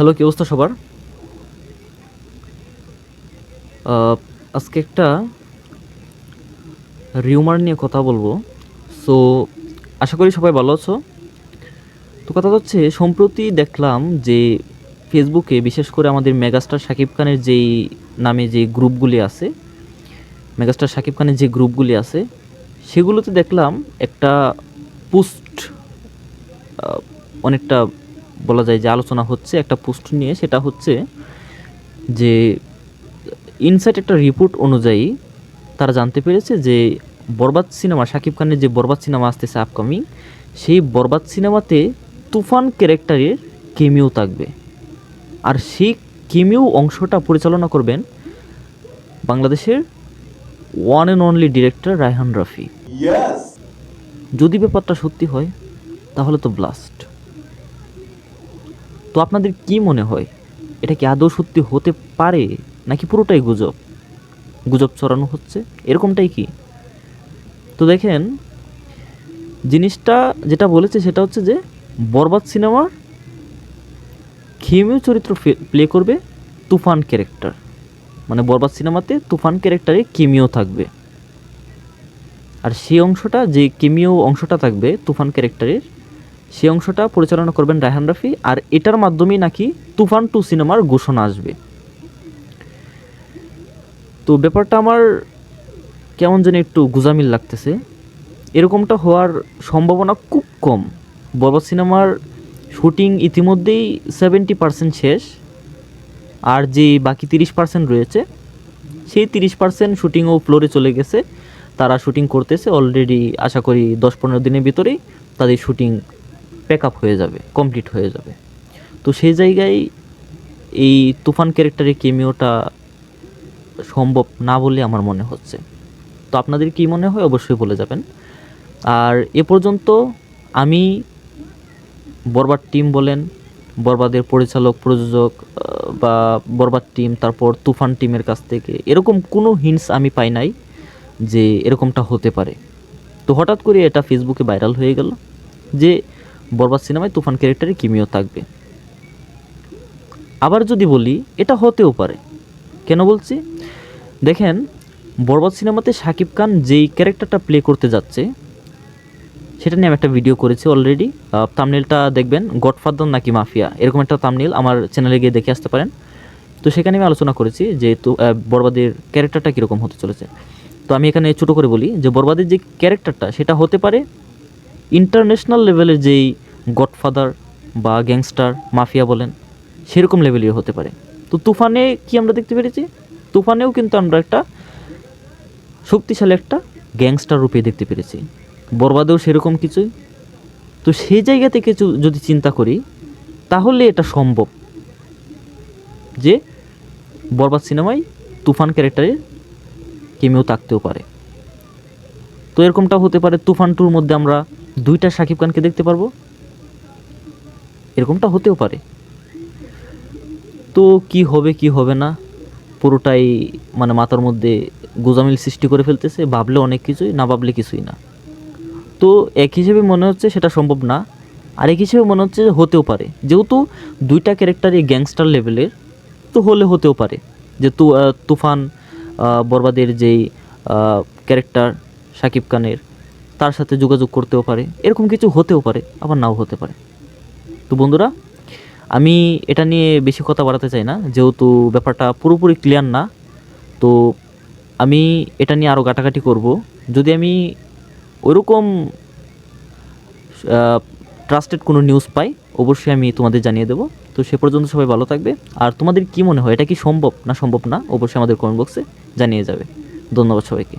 Hello, কি অবস্থা সবার? আজকে একটা রিউমার নিয়ে কথা বলব। সো আশা করি সবাই ভালো আছো। তো কথা হচ্ছে, সম্প্রতি দেখলাম যে ফেসবুকে বিশেষ করে আমাদের মেগাস্টার শাকিব খানের যেই নামে যে গ্রুপগুলি আছে, মেগাস্টার শাকিব খানের যে গ্রুপগুলি আছে, সেগুলোতে দেখলাম একটা পোস্ট অনেকটা বলা যায় যে আলোচনা হচ্ছে একটা পোস্ট নিয়ে সেটা হচ্ছে যে ইনসাইট একটা রিপোর্ট অনুযায়ী তারা জানতে পেরেছে যে বরবাদ সিনেমা শাকিব খানের যে বরবাদ সিনেমা আসতেছে আপকামিং সেই বরবাদ সিনেমাতে তুফান ক্যারেক্টারের কেমিও থাকবে। আর সেই কেমিও অংশটা পরিচালনা করবেন বাংলাদেশের one and only director Raihan Rafi. যদি ব্যাপারটা সত্যি হয় তাহলে তো ব্লাস্ট তো আপনাদের কি মনে হয়? এটা কি আদৌ সত্যি হতে পারে? নাকি পুরোটাই গুজব? গুজব ছড়ানো হচ্ছে? এরকমটাই কি? তো দেখেন, জিনিসটা যেটা বলেছে সেটা হচ্ছে যে, বরবাদ সিনেমার খেমিও চরিত্র প্লে করবে তুফান ক্যারেক্টার। মানে বরবাদ সিনেমাতে তুফান ক্যারেক্টারে কেমিও থাকবে। আর সেই অংশটা, যে কেমিও অংশটা থাকবে তুফান ক্যারেক্টারের সেই অংশটা পরিচালনা করবেন রায়হান রাফি, আর এটার মাধ্যমেই নাকি তুফান টু সিনেমার ঘোষণা আসবে। তো ব্যাপারটা আমার কেমন যেন একটু গুজামিল লাগতেছে। এরকমটা হওয়ার সম্ভাবনা খুব কম। বরবাদ সিনেমার শুটিং ইতিমধ্যেই সেভেন্টি পার্সেন্ট শেষ, আর যে বাকি তিরিশ পার্সেন্ট রয়েছে, সেই তিরিশ পার্সেন্ট শুটিংও ফ্লোরে চলে গেছে। তারা শুটিং করতেছে অলরেডি, আশা করি দশ পনেরো দিনের ভিতরেই তাদের শুটিং প্যাক আপ হয়ে যাবে কমপ্লিট হয়ে যাবে। তো সেই জায়গায় এই তুফান ক্যারেক্টারের কেমিওটা সম্ভব না বলে আমার মনে হচ্ছে। তো আপনাদের কি মনে হয় অবশ্যই বলে যাবেন। আর এ পর্যন্ত আমি বরবাদ টিম বলেন, বরবাদের পরিচালক, প্রযোজক বা বরবাদ টিম তারপর তুফান টিমের কাছ থেকে এরকম কোনো হিন্টস আমি পাই নাই যে এরকমটা হতে পারে। তো হঠাৎ করে এটা ফেসবুকে ভাইরাল হয়ে গেল যে বরবাদ সিনেমায় তুফান ক্যারেক্টারে কিমিও থাকবে। আবার যদি বলি, এটা হতেও পারে। কেন বলছি? দেখেন, বরবাদ সিনেমাতে শাকিব খান যেই ক্যারেক্টারটা প্লে করতে যাচ্ছে, সেটা নিয়ে আমি একটা ভিডিও করেছি অলরেডি তামনেলটা দেখবেন গডফাদার নাকি মাফিয়া এরকম একটা তামনেল আমার চ্যানেলে গিয়ে দেখে আসতে পারেন। তো সেখানে আমি আলোচনা করেছি যে তো বরবাদের ক্যারেক্টারটা কীরকম হতে চলেছে। তো আমি এখানে ছোটো করে বলি যে, বরবাদের যে ক্যারেক্টারটা, সেটা হতে পারে ইন্টারন্যাশনাল লেভেলের যেই গডফাদার বা গ্যাংস্টার, মাফিয়া বলেন, সেরকম লেভেলেও হতে পারে। তো তুফানে কি আমরা দেখতে পেরেছি? তুফানেও কিন্তু আমরা একটা শক্তিশালী একটা গ্যাংস্টার রূপে দেখতে পেরেছি। বরবাদেও সেরকম কিছুই। তো সেই জায়গা থেকে যদি চিন্তা করি, তাহলে এটা সম্ভব যে বরবাদ সিনেমায় তুফান ক্যারেক্টারে কেমিও থাকতেও পারে। তো এরকমটা হতে পারে তুফান টুর মধ্যে আমরা দুইটা শাকিব খানকে দেখতে পারব? এরকমটা হতেও পারে। তো কি হবে কি হবে না, পুরোটাই মানে মাথার মধ্যে গোজামিল সৃষ্টি করে ফেলতেছে, ভাবলে অনেক কিছুই, না ভাবলে কিছুই না। তো এক হিসেবে মনে হচ্ছে সেটা সম্ভব না, আরেক হিসেবে মনে হচ্ছে হতেও পারে। যেহেতু দুইটা ক্যারেক্টারই গ্যাংস্টার লেভেলের, তো হলে হতেও পারে। যে তুফান বরবাদের যেই ক্যারেক্টার শাকিব খানের তার সাথে যোগাযোগ করতেও পারে, এরকম কিছু হতেও পারে, আবার নাও হতে পারে। তো বন্ধুরা, আমি এটা নিয়ে বেশি কথা বাড়াতে চাই না, যেহেতু ব্যাপারটা পুরোপুরি ক্লিয়ার না, তো আমি এটা নিয়ে আরও ঘাটাঘাটি করব। যদি আমি ওইরকম ট্রাস্টেড কোনো নিউজ পাই, অবশ্যই আমি তোমাদের জানিয়ে দেবো। তো সে পর্যন্ত সবাই ভালো থাকবে। আর তোমাদের কি মনে হয়, এটা কি সম্ভব না সম্ভব না, অবশ্যই আমাদের কমেন্ট বক্সে জানিয়ে যাবে। ধন্যবাদ সবাইকে।